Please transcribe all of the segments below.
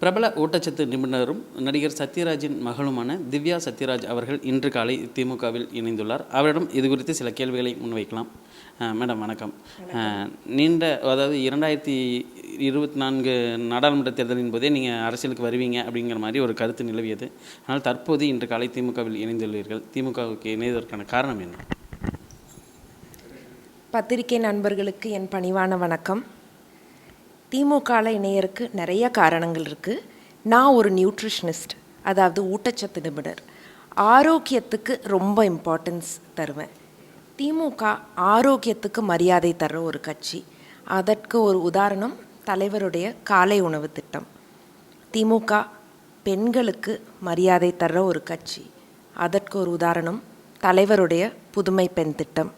பிரபல ஊட்டச்சத்து நிபுணரும் நடிகர் சத்யராஜின் மகளுமான திவ்யா சத்யராஜ் அவர்கள் இன்று காலை திமுகவில் இணைந்துள்ளார். அவரிடம் இது குறித்து சில கேள்விகளை முன்வைக்கலாம். மேடம் வணக்கம். நீண்ட அதாவது இரண்டாயிரத்தி இருபத்தி நான்கு நாடாளுமன்ற தேர்தலின் போதே நீங்கள் அரசியலுக்கு வருவீங்க அப்படிங்கிற மாதிரி ஒரு கருத்து நிலவியது. ஆனால் தற்போது இன்று காலை திமுகவில் இணைந்துள்ளீர்கள். திமுகவுக்கு இணைவதற்கான காரணம் என்ன? பத்திரிகை நண்பர்களுக்கு என் பணிவான வணக்கம். திமுகவில் இணையருக்கு நிறைய காரணங்கள் இருக்குது நான் ஒரு நியூட்ரிஷனிஸ்ட் அதாவது ஊட்டச்சத்து நிபுணர். ஆரோக்கியத்துக்கு ரொம்ப இம்பார்ட்டன்ஸ் தருவேன். திமுக ஆரோக்கியத்துக்கு மரியாதை தர்ற ஒரு கட்சி. அதற்கு ஒரு உதாரணம் தலைவருடைய காலை உணவு திட்டம். திமுக பெண்களுக்கு மரியாதை தர்ற ஒரு கட்சி. அதற்கு ஒரு உதாரணம் தலைவருடைய புதுமை பெண் திட்டம்.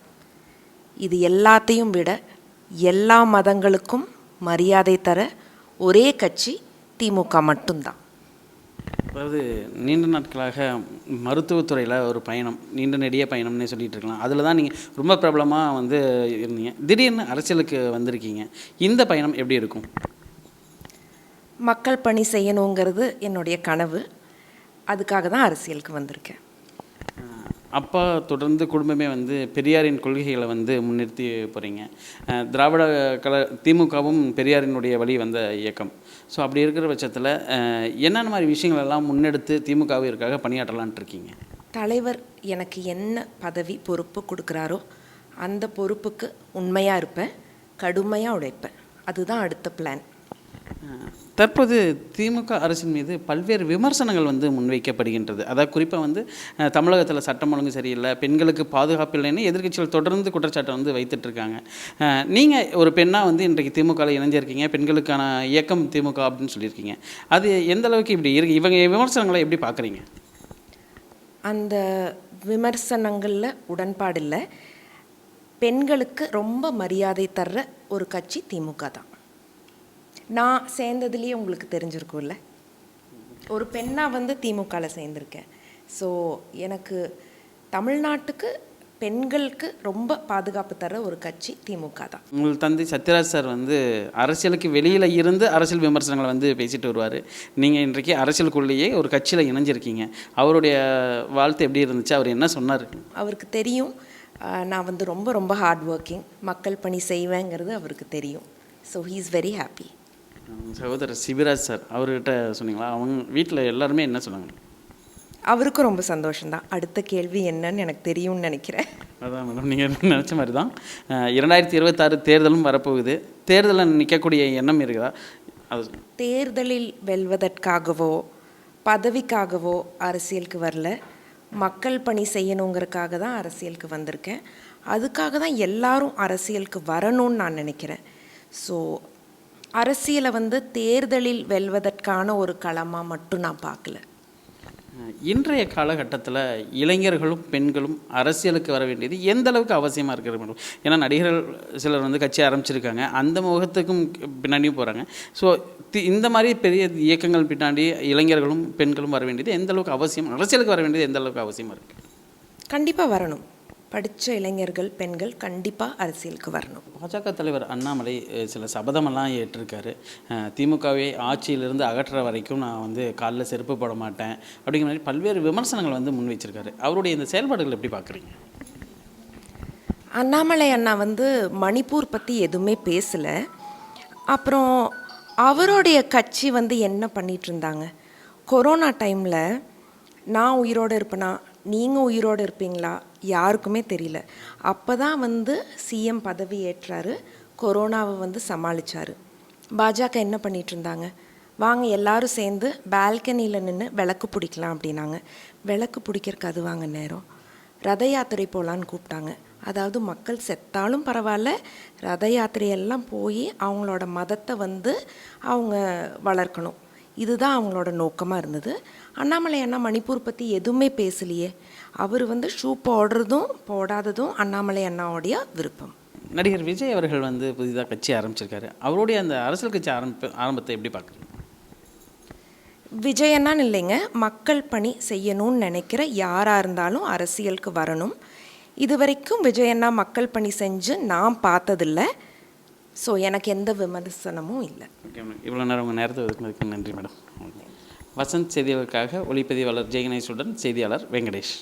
இது எல்லாத்தையும் விட எல்லா மதங்களுக்கும் மரியாதை தர ஒரே கட்சி திமுக மட்டும்தான். அதாவது நீண்ட நாட்களாக மருத்துவத்துறையில் ஒரு பயணம் நீண்ட நெடிய பயணம்னே சொல்லிட்டு இருக்கலாம். அதில் தான் நீங்கள் ரொம்ப பிரபலமாக வந்து இருந்தீங்க. திடீர்னு அரசியலுக்கு வந்திருக்கீங்க. இந்த பயணம் எப்படி இருக்கும்? மக்கள் பணி செய்யணுங்கிறது என்னுடைய கனவு. அதுக்காக தான் அரசியலுக்கு வந்திருக்கேன். அப்பா தொடர்ந்து குடும்பமே வந்து பெரியாரின் கொள்கைகளை வந்து முன்னிறுத்தி போகிறீங்க திராவிட கல திமுகவும் பெரியாரினுடைய வழி வந்த இயக்கம். ஸோ அப்படி இருக்கிற பட்சத்தில் என்னென்ன மாதிரி விஷயங்களெல்லாம் முன்னெடுத்து திமுகவிற்காக பணியாற்றலான்ட்டு இருக்கீங்க? தலைவர் எனக்கு என்ன பதவி பொறுப்பு கொடுக்குறாரோ அந்த பொறுப்புக்கு உண்மையாக இருப்பேன் கடுமையாக உழைப்பேன். அதுதான் அடுத்த பிளான் தற்போது திமுக அரசின் மீது பல்வேறு விமர்சனங்கள் வந்து முன்வைக்கப்படுகின்றது. அதாவது குறிப்பாக வந்து தமிழகத்தில் சட்டம் ஒழுங்கு சரியில்லை பெண்களுக்கு பாதுகாப்பு இல்லைன்னு எதிர்க்கட்சிகள் தொடர்ந்து குற்றச்சாட்டை வந்து வைத்துட்ருக்காங்க நீங்கள் ஒரு பெண்ணாக வந்து இன்றைக்கு திமுகவில் இணைஞ்சிருக்கீங்க பெண்களுக்கான இயக்கம் திமுக அப்படின்னு சொல்லியிருக்கீங்க. அது எந்த அளவுக்கு இப்படி இருக்கு? இவங்க விமர்சனங்களை எப்படி பார்க்குறீங்க? அந்த விமர்சனங்களில் உடன்பாடு இல்லை. பெண்களுக்கு ரொம்ப மரியாதை தர்ற ஒரு கட்சி திமுக தான். நான் சேர்ந்ததுலேயே உங்களுக்கு தெரிஞ்சிருக்கும்ல? ஒரு பெண்ணாக வந்து திமுகவில் சேர்ந்துருக்கேன். ஸோ எனக்கு தமிழ்நாட்டுக்கு பெண்களுக்கு ரொம்ப பாதுகாப்பு தர ஒரு கட்சி திமுக தான். உங்கள் தந்தை சத்யராஜ் சார் வந்து அரசியலுக்கு வெளியில் இருந்து அரசியல் விமர்சனங்களை வந்து பேசிட்டு வருவார். நீங்கள் இன்றைக்கு அரசியலுக்குள்ளேயே ஒரு கட்சியில் இணைஞ்சிருக்கீங்க. அவருடைய வாழ்த்து எப்படி இருந்துச்சு? அவர் என்ன சொன்னார்? அவருக்கு தெரியும். நான் வந்து ரொம்ப ரொம்ப ஹார்ட் ஒர்க்கிங் மக்கள் பணி செய்வேங்கிறது அவருக்கு தெரியும். So he is very happy சகோதரர் சிவராஜ் சார் அவர்கிட்ட சொன்னீங்களா? அவங்க வீட்டில் எல்லாருமே என்ன சொன்னாங்க? அவருக்கும் ரொம்ப சந்தோஷம்தான். அடுத்த கேள்வி என்னன்னு எனக்கு தெரியும்னு நினைக்கிறேன். அதான் மேடம் நீங்கள் நினச்ச மாதிரி தான் இரண்டாயிரத்தி இருபத்தாறு தேர்தலும் வரப்போகுது. தேர்தலில் நிற்கக்கூடிய எண்ணம் இருக்குதா? அது தேர்தலில் வெல்வதற்காகவோ பதவிக்காகவோ அரசியலுக்கு வரல. மக்கள் பணி செய்யணுங்கிறதுக்காக தான் அரசியலுக்கு வந்திருக்கேன். அதுக்காக தான் எல்லாரும் அரசியலுக்கு வரணும்னு நான் நினைக்கிறேன். ஸோ அரசியலை வந்து தேர்தலில் வெல்வதற்கான ஒரு களமாக மட்டும் நான் பார்க்கல. இன்றைய காலகட்டத்தில் இளைஞர்களும் பெண்களும் அரசியலுக்கு வர வேண்டியது எந்த அளவுக்கு அவசியமாக இருக்கிறது மேடம் ஏன்னா நடிகர்கள் சிலர் வந்து கட்சி ஆரம்பிச்சிருக்காங்க. அந்த முகத்துக்கும் பின்னாடியும் போகிறாங்க ஸோ இந்த மாதிரி பெரிய இயக்கங்கள் பின்னாடி இளைஞர்களும் பெண்களும் வர வேண்டியது எந்த அளவுக்கு அவசியம்? அரசியலுக்கு வர வேண்டியது எந்த அளவுக்கு அவசியமாக இருக்குது கண்டிப்பாக வரணும். படித்த இளைஞர்கள் பெண்கள் கண்டிப்பாக அரசியலுக்கு வரணும். பாஜக தலைவர் அண்ணாமலை சில சபதமெல்லாம் ஏற்றிருக்காரு. திமுகவை ஆட்சியிலிருந்து அகற்றுற வரைக்கும் நான் வந்து காலில் செருப்பு போட மாட்டேன். அப்படிங்கிற மாதிரி பல்வேறு விமர்சனங்கள் வந்து முன் வச்சிருக்காரு அவருடைய இந்த செயல்பாடுகள் எப்படி பார்க்குறீங்க? அண்ணாமலை அண்ணா வந்து மணிப்பூர் பற்றி எதுவுமே பேசலை. அப்புறம் அவருடைய கட்சி வந்து என்ன பண்ணிட்டு இருந்தாங்க? கொரோனா டைமில் நான் உயிரோடு இருப்பேனா? நீங்கள் உயிரோடு இருப்பீங்களா? யாருக்குமே தெரியல. அப்போ தான் வந்து சிஎம் பதவி ஏற்றாரு. கொரோனாவை வந்து சமாளித்தார் பாஜக என்ன பண்ணிட்டு இருந்தாங்க? வாங்க எல்லாரும் சேர்ந்து பால்கனியில் நின்று விளக்கு பிடிக்கலாம் அப்படின்னாங்க. விளக்கு பிடிக்கிறக்கு அது வாங்க நேரம். ரத யாத்திரை போகலான்னு கூப்பிட்டாங்க. அதாவது மக்கள் செத்தாலும் பரவாயில்ல ரத யாத்திரையெல்லாம் போய் அவங்களோட மதத்தை வந்து அவங்க வளர்க்கணும். இதுதான் அவங்களோட நோக்கமாக இருந்தது. அண்ணாமலை அண்ணா மணிப்பூர் பற்றி எதுவுமே பேசலையே. அவர் வந்து ஷூ போடுறதும் போடாததும் அண்ணாமலை அண்ணாவுடைய விருப்பம். நடிகர் விஜய் அவர்கள் வந்து புதிதாக கட்சி ஆரம்பிச்சிருக்காரு. அவருடைய அந்த அரசியல் கட்சி ஆரம்ப ஆரம்பத்தை எப்படி பார்க்குறீங்க? விஜயண்ணான்னு இல்லைங்க மக்கள் பணி செய்யணும்னு நினைக்கிற யாராக இருந்தாலும் அரசியலுக்கு வரணும். இது வரைக்கும் விஜயண்ணா மக்கள் பணி செஞ்சு நான் பார்த்ததில்ல. ஸோ எனக்கு எந்த விமர்சனமும் இல்லை. ஓகே மேடம் இவ்வளோ நேரம் உங்கள் நேரத்தை ஒதுக்குனதுக்கு நன்றி மேடம் வசந்த் செய்திகளுக்காக ஒளிப்பதிவாளர் ஜெயகணேஷுடன் செய்தியாளர் வெங்கடேஷ்.